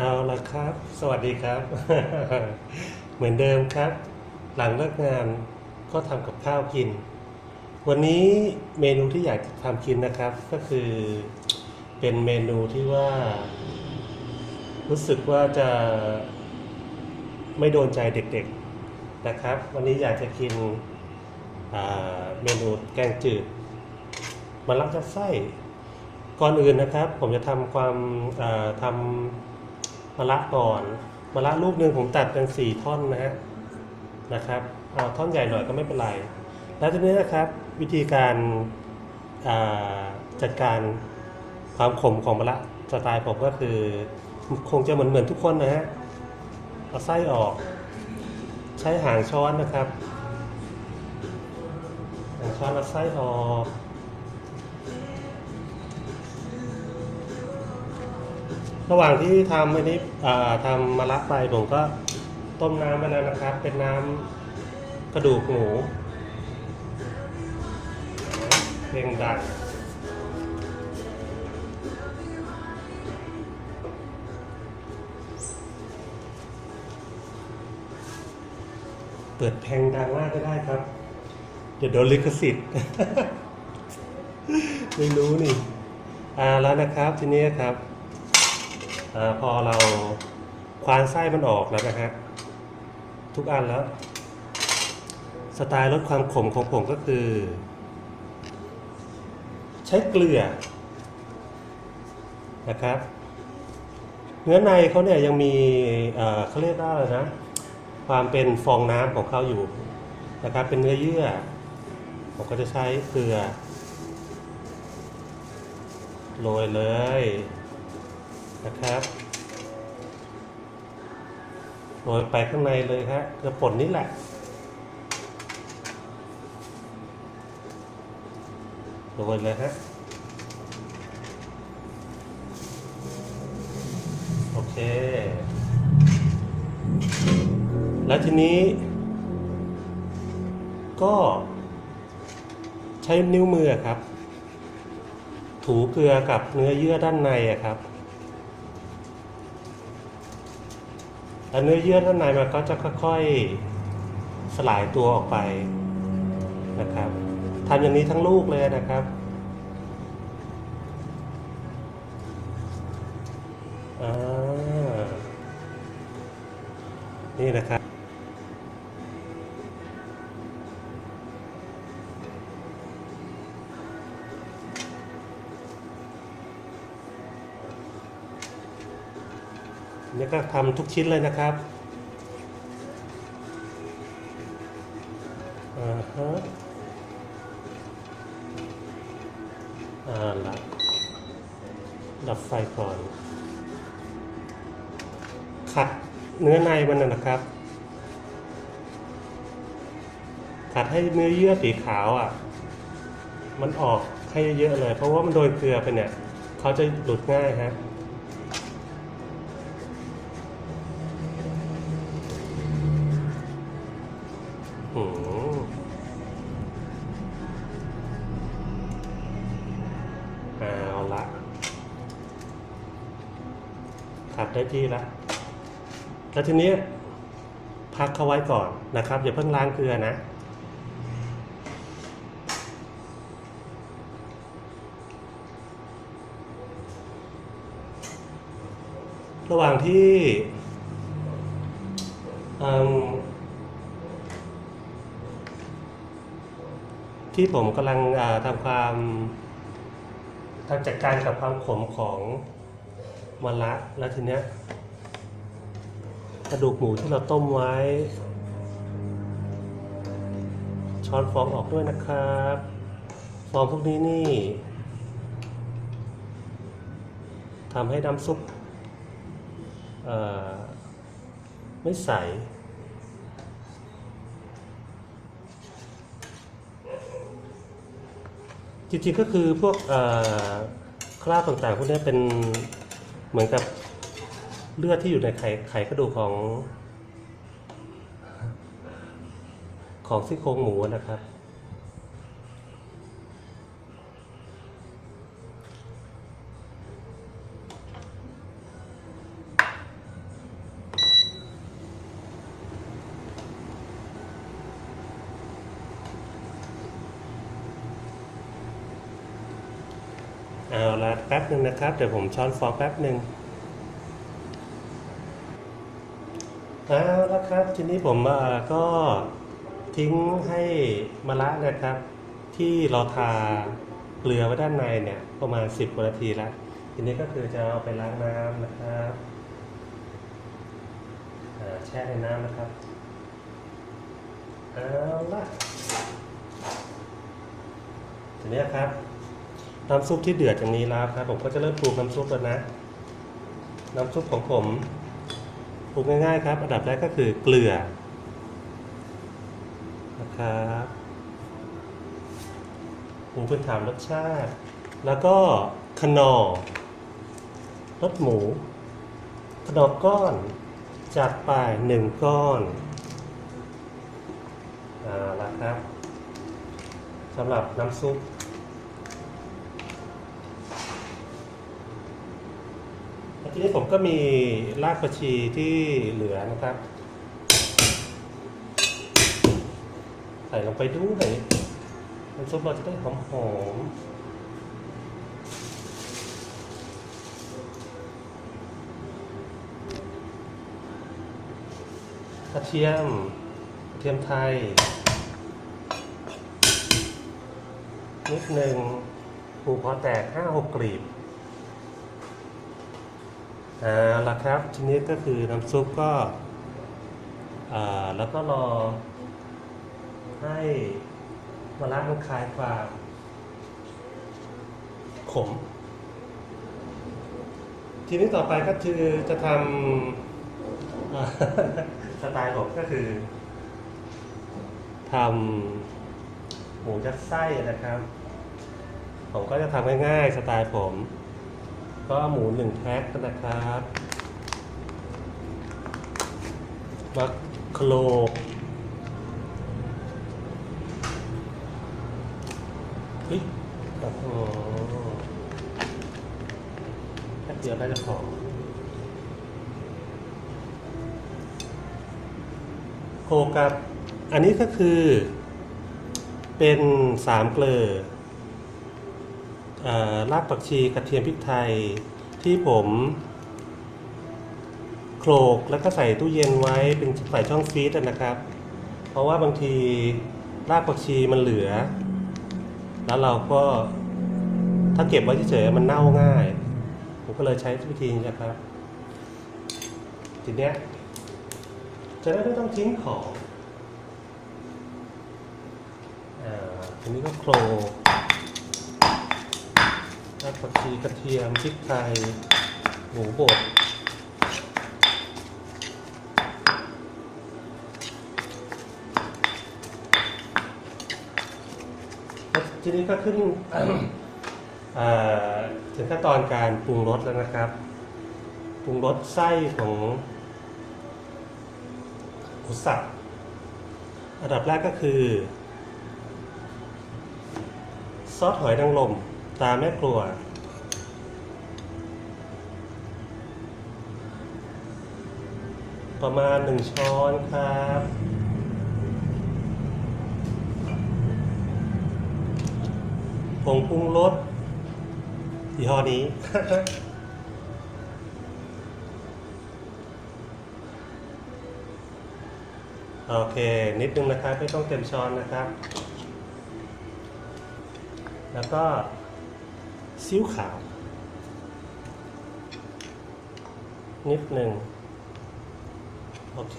เอาละครับ สวัสดีครับ เหมือนเดิมครับ หลังเลิกงานก็ทำกับข้าวกิน วันนี้เมนูที่อยากจะทำกินนะครับ ก็คือเป็นเมนูที่ว่า รู้สึกว่าจะไม่โดนใจเด็กๆนะครับ วันนี้อยากจะกินเมนูแกงจืดมะลักจะไส้ก่อนอื่นนะครับ ผมจะทำความทำ มะระก่อนมะระลูกหนึ่งผมตัดเป็นสี่ท่อนนะฮะนะครับเอาท่อนใหญ่หน่อยก็ไม่เป็นไร แล้วทีนี้นะครับวิธีการาจัดการความขมของมะระสไตล์ผมก็คือ คงจะเหมือนเหมือนทุกคนนะฮะเอาไส้ออกใช้หางช้อนนะครับหางช้อนเอาไส้ออก ระหว่างที่ทำอันนี้อ่าทำมะระไปผมก็ต้มน้ำไปแล้วนะครับ เป็นน้ำกระดูกหมูเพลงดังเปิดเพลงดังมากก็ได้ครับ เดี๋ยวโดนลิขสิทธิ์ ไม่รู้นี่ อ่าแล้วนะครับ ทีนี้ครับ อพอเราควานไส้มันออกแล้วนะฮะทุกอันแล้ว สไตล์ลดความขมของผมก็คือ ใช้เกลือนะครับเนื้อในเขาเนี่ยยังมีเอ่อเขาเรียกว่าอะไรนะ ความเป็นฟองน้ำของเขาอยู่นะครับเป็นเนื้อเยื่อ ผมก็จะใช้เกลือโรยเลย นะครับโรยไปข้างในเลยครับเกลือป่นนี่แหละโรยเลยฮะโอเค แล้วทีนี้ ก็ใช้นิ้วมือครับ ถูเกลือกับเนื้อเยื่อด้านในครับ แล้ว เนื้อเยื่อด้านในมันก็จะค่อยๆสลายตัวออกไปนะครับทำอย่างนี้ทั้งลูกเลยนะครับอ่านี่นะครับ นี่ก็ทำทุกชิ้นเลยนะครับอ่าฮะอ่าละดับไฟก่อน ขัดเนื้อในมันนะนะครับ ขัดให้เนื้อเยื่อสีขาวอะ มันออกให้เยอะๆเลย เพราะว่ามันโดนเกลือไปเนี่ย เขาจะหลุดง่ายฮะ ที่ละแล้วทีนี้พักเขาไว้ก่อนนะครับ อย่าเพิ่งล้างเกลือนะ ระหว่างที่ที่ผมกำลังทำความทำจัดการกับความขมของ มะระแล้วทีเนี้ยกระดูกหมูที่เราต้มไว้ ช้อนฟองออกด้วยนะครับฟองพวกนี้นี่ทำให้น้ำซุปไม่ใสจริงๆก็คือพวกเอ่อคราบต่างๆพวกนี้เป็น เหมือนกับเลือดที่อยู่ในไขไขกระดูกของ ของซี่โครงหมูนะครับ เอาละแป๊บหนึ่งนะครับ เดี๋ยวผมช้อนฟองแป๊บหนึ่งเอาละครับ ทีนี้ผมก็ทิ้งให้มะระนะครับ ที่เราทาเกลือไว้ด้านในเนี่ยประมาณ 10กว่านาทีแล้ว ทีนี้ก็คือจะเอาไปล้างน้ำนะครับแช่ในน้ำนะครับเอาละทีนี้ครับ น้ำซุปที่เดือดอย่างนี้แล้วครับ ผมก็จะเริ่มปรุงน้ำซุปแล้วนะ น้ำซุปของผมปรุงง่ายๆครับ อันดับแรกก็คือเกลือนะครับปรุงพื้นฐานรสชาติ แล้วก็ขนอรสหมู ขนอก้อนจัดไปหนึ่งก้อนเอาละครับสำหรับน้ำซุป แล้ว ทีนี้ผมก็มีรากผักชีที่เหลือนะครับ ใส่ลงไปด้วยน้ำซุปเราจะได้หอมหอมๆกระเทียมกระเทียมไทย นิดหนึ่งปูพอแตกห้าหกกลีบ อ่าละครับทีนี้ก็คือน้ำซุปก็อ่าแล้วก็รอให้มะระมันคลายความขม ทีนี้ต่อไปก็คือจะทำสไตล์ผมก็คือทำหมูยัดไส้นะครับ ผมก็จะทำง่ายๆสไตล์ผม ก็หมูหนึ่งแพ็คนะครับมักโคลกเฮ้ยโอ้โหแค่เดียวน่าจะพอโคกับ อันนี้ก็คือ เป็นสามเกลือเอ่อ รากผักชีกระเทียมพริกไทยที่ผมโขลกแล้วก็ใส่ตู้เย็นไว้เป็นใส่ช่องฟรีซนะครับ เพราะว่าบางทีรากผักชีมันเหลือ แล้วเราก็ถ้าเก็บไว้เฉยๆมันเน่าง่าย ผมก็เลยใช้วิธีนี้นะครับ ทีเนี้ยจะได้ไม่ต้องทิ้งของอ่าทีนี้ก็โขลกากผักชีกระเทียมพริกไทยหมูบดทีนี้ก็ขึ้นถึงขั้นตอนการปรุงรสแล้วนะครับ ปรุงรสไส้ของหมูสับอันดับแรกก็คือ ซอสหอยนางรม ตาแม่ครัว ประมาณหนึ่งช้อนครับผงปรุงรสยี่ห้อนี้โอเค นิดนึงนะครับ ไม่ต้องเต็มช้อนนะครับ แล้วก็ ซีอิ๊วขาว นิดหนึ่งโอเค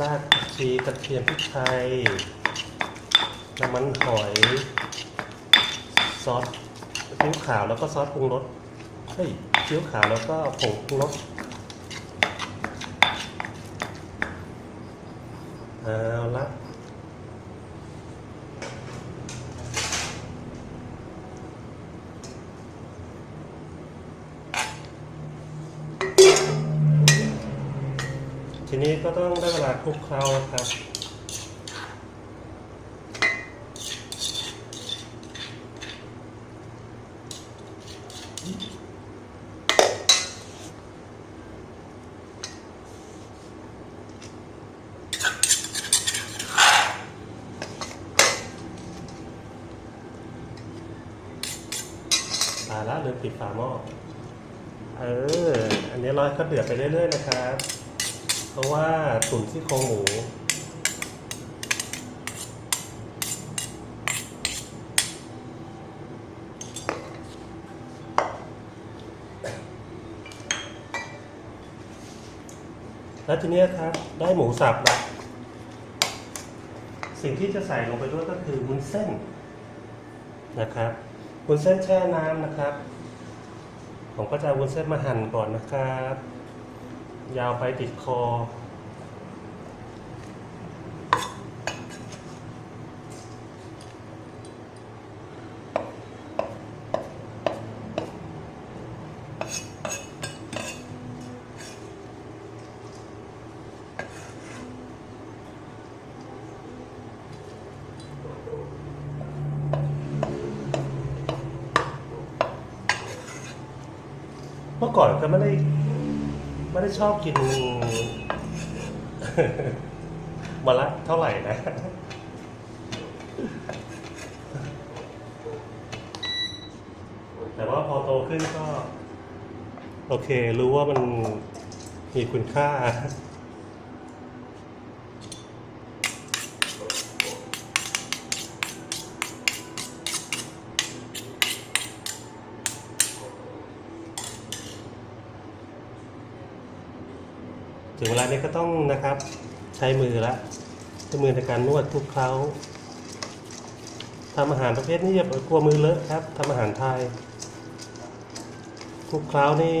รากผักชีกระเทียมพริกไทย น้ำมันหอย ซอสซีอิ๊วขาวแล้วก็ซอสปรุงรส เฮ้ยซีอิ๊วขาวแล้วก็ผงปรุงรสเอาละ นี้ก็ต้องได้เวลาคลุกเคล้าครับตาละลืมปิดฝาหม้อ เออ อันนี้ร้อยก็เดือดไปเรื่อยๆนะครับ เพราะว่าตุ๋นซี่โครงหมูแล้วทีนี้ครับได้หมูสับละสิ่งที่จะใส่ลงไปด้วยก็คือวุ้นเส้นนะครับวุ้นเส้นแช่น้ำนะครับ ผมก็จะวุ้นเส้นมาหั่นก่อนนะครับ ยาวไปติดคอ เมื่อก่อนก็ไม่ได้ ไม่ได้ชอบกินมาละเท่าไหร่นะ แต่ว่าพอโตขึ้นก็ โอเค รู้ว่ามันมีคุณค่า ถึงเวลานี้ก็ต้องนะครับ ใช้มือละใช้มือในการนวดทุกเคล้าทำอาหารประเภทนี้อย่ากลัวมือเลอะครับทำอาหารไทยทุกเคล้านี่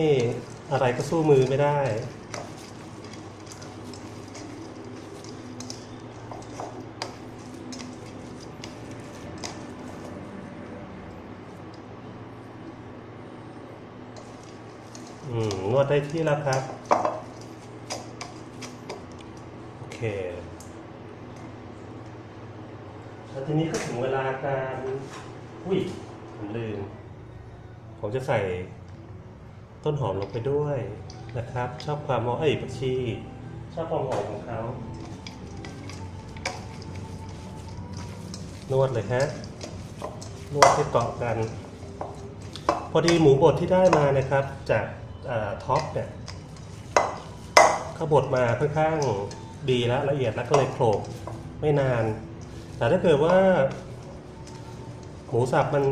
อะไรก็สู้มือไม่ได้อืมนวดได้ที่แล้วครับ โอเค แล้วทีนี้ก็ถึงเวลาการอุ้ยผมลืม ผมจะใส่ต้นหอมลงไปด้วยนะครับ ชอบความหอมเอ้ยผักชีชอบความหอมของเขานวดเลยฮะนวดให้เกาะกัน พอดีหมูบดที่ได้มานะครับ จากท็อปเนี่ยเขาบดมาค่อนข้าง ดีแล้วละเอียดแล้วก็เลยโขลกไม่นาน แต่ถ้าเกิดว่า หมูสับมัน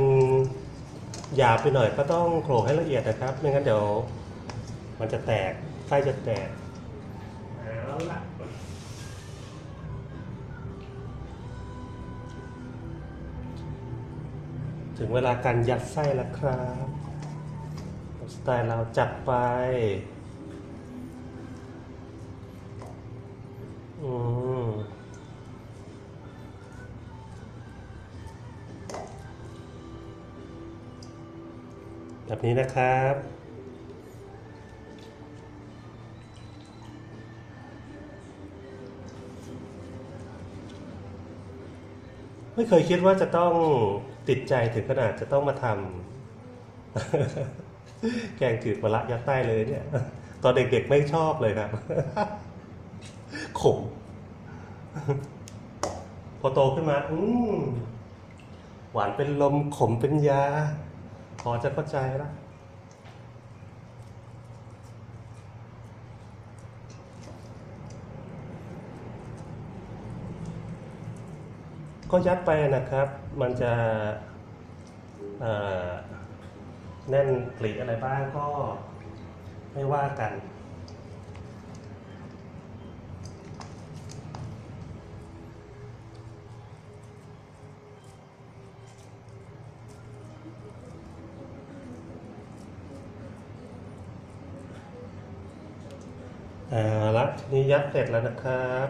หยาบไปหน่อยก็ต้องโขลกให้ละเอียดนะครับ ไม่งั้นเดี๋ยวมันจะแตกไส้จะแตกเอาละถึงเวลาการยัดไส้แล้วครับ สไตล์เราจัดไป อืมแบบนี้นะครับ ไม่เคยคิดว่าจะต้องติดใจถึงขนาดจะต้องมาทำแกงจืดมะระยัดใต้เลยเนี่ย ตอนเด็กๆไม่ชอบเลยครับ ขม พอโตขึ้นมา อืมหวานเป็นลมขมเป็นยา พอจะเข้าใจแล้วก็ยัดไปนะครับ มันจะแน่นปลีอะไรบ้างก็ไม่ว่ากัน เอาละทีนี้ยัดเสร็จแล้วนะครับ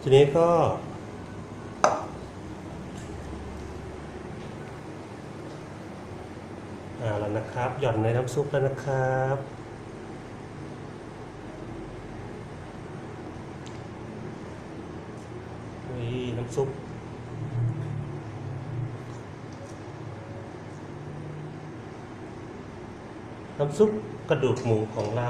ทีนี้ก็ เอาแล้วนะครับ หย่อนในน้ำซุปแล้วนะครับ นี่น้ำ ซุปน้ำซุปกระดูกหมูของเรา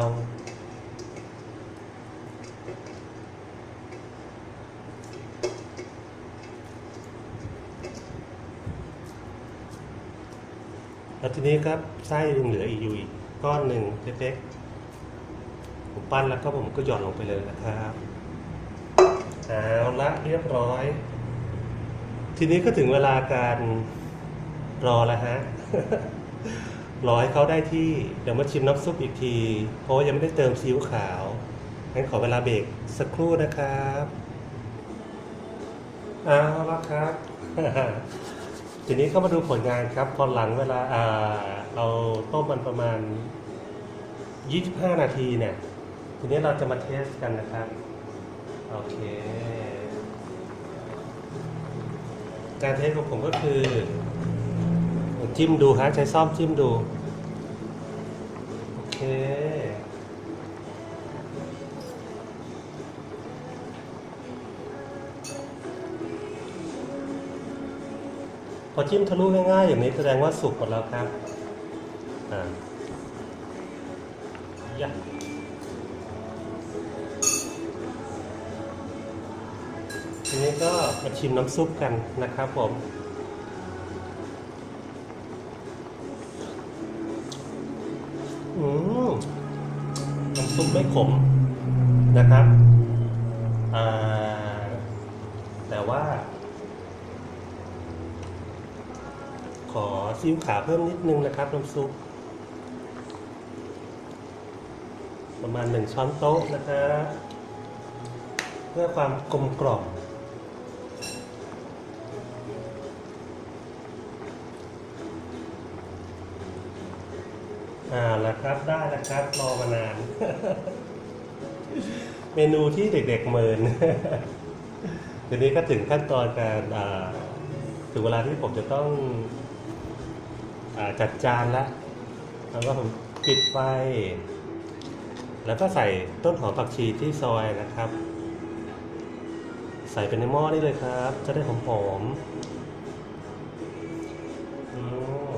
แล้วทีนี้ครับไส้ยังเหลืออีกอยู่อีกก้อนหนึ่งเล็กๆ ผมปั้นแล้วก็ผมก็หย่อนลงไปเลยนะครับ เอาละเรียบร้อย ทีนี้ก็ถึงเวลาการรอแล้วฮะ รอให้เขาได้ที่ เดี๋ยวมาชิมน้ำซุปอีกที เพราะว่ายังไม่ได้เติมซีอิ๊วขาว งั้นขอเวลาเบรกสักครู่นะครับเอาละครับ ทีนี้ก็มาดูผลงานครับพอนหลังเวลาอ่าเราต้มมันประมาณ 25 นาทีเนี่ย ทีนี้เราจะมาเทสกันนะครับ โอเค การเทสของผมก็คือ จิ้มดูฮะใช้ซ่อมจิ้มดู โอเค พอจิ้มทะลุง่ายๆอย่างนี้แสดงว่าสุกหมดแล้วครับ อ่าย ทีนี้ก็มาชิมน้ำซุปกันนะครับผม อืมน้ำซุปไม่ขมนะครับอ่าแต่ว่า ขอซีอิ๊วขาวเพิ่มนิดนึงนะครับน้ำซุปประมาณหนึ่งช้อนโต๊ะนะครับเพื่อความกลมกล่อม อ่าแล้วครับได้แล้วครับรอมานาน เมนูที่เด็กๆเมินทีนี้ก็ถึงขั้นตอนการถึงเวลาที่ผมจะต้องอจัดจานแล้วแล้วก็ผมปิดไฟ แล้วก็ใส่ต้นหอมผักชีที่ซอยนะครับ ใส่เป็นในหม้อนี่เลยครับ จะได้หอมๆอืม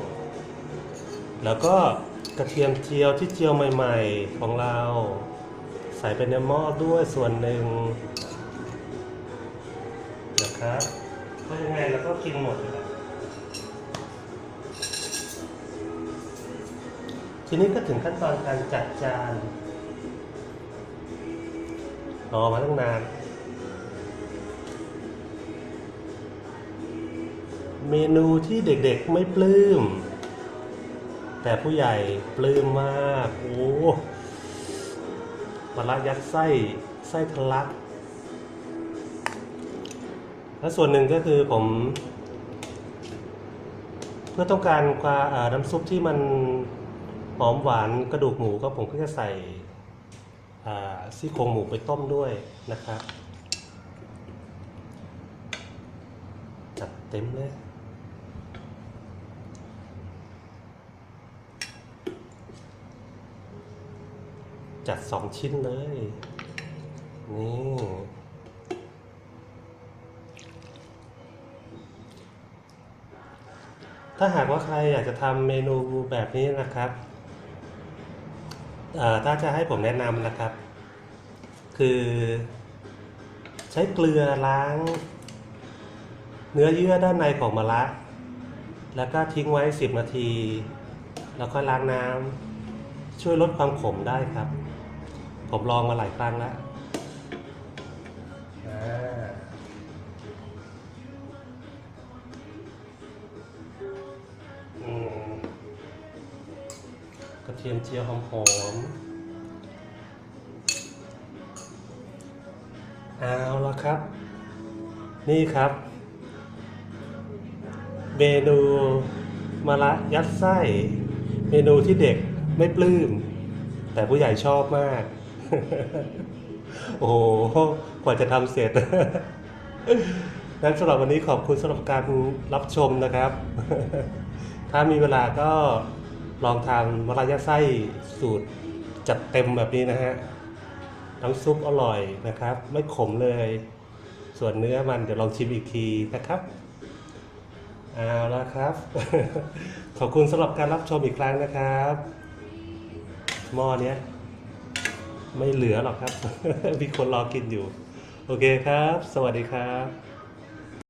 แล้วก็ กระเทียมเจียวที่เจียวใหม่ ๆ ของเรา ใส่เป็นในหม้อด้วยส่วนหนึ่งนะครับเพราะยังไงเราก็กินหมดอยู่แล้วทีนี้ก็ถึงขั้นตอนการจัดจานรอมาตั้งนานเมนูที่เด็กๆไม่ปลื้ม แต่ผู้ใหญ่ปลื้มมาก โอ้มะระยัดไส้ ไส้ทะลัก และส่วนหนึ่งก็คือผม เพื่อต้องการความน้ำซุปที่มันหอมหวานกระดูกหมูก็ผมก็จะใส่ซี่โครงหมูไปต้มด้วยนะครับจัดเต็มเลย จัดสองชิ้นเลย นี่ ถ้าหากว่าใครอยากจะทำเมนูแบบนี้นะครับ ถ้าจะให้ผมแนะนำนะครับ คือใช้เกลือล้าง เนื้อเยื่อด้านในของมะระแล้วก็ทิ้งไว้ 10 นาที แล้วก็ล้างน้ำช่วยลดความขมได้ครับ ผมลองมาหลายครั้งแล้วอ่าอืมกระเทียมเจียวหอมๆเอาละครับ นี่ครับ เมนูมะระยัดไส้ เมนูที่เด็กไม่ปลื้ม แต่ผู้ใหญ่ชอบมาก โอ้โหกว่าจะทำเสร็จงั้นสำหรับวันนี้ขอบคุณสำหรับการรับชมนะครับ ถ้ามีเวลาก็ลองทำมะระยะไส้สูตรจัดเต็มแบบนี้นะฮะ น้ำซุปอร่อยนะครับ ไม่ขมเลย ส่วนเนื้อมันเดี๋ยวลองชิมอีกทีนะครับเอาละครับ ขอบคุณสำหรับการรับชมอีกครั้งนะครับหม้อเนี้ย ไม่เหลือหรอกครับ มีคนรอกินอยู่ โอเคครับ สวัสดีครับ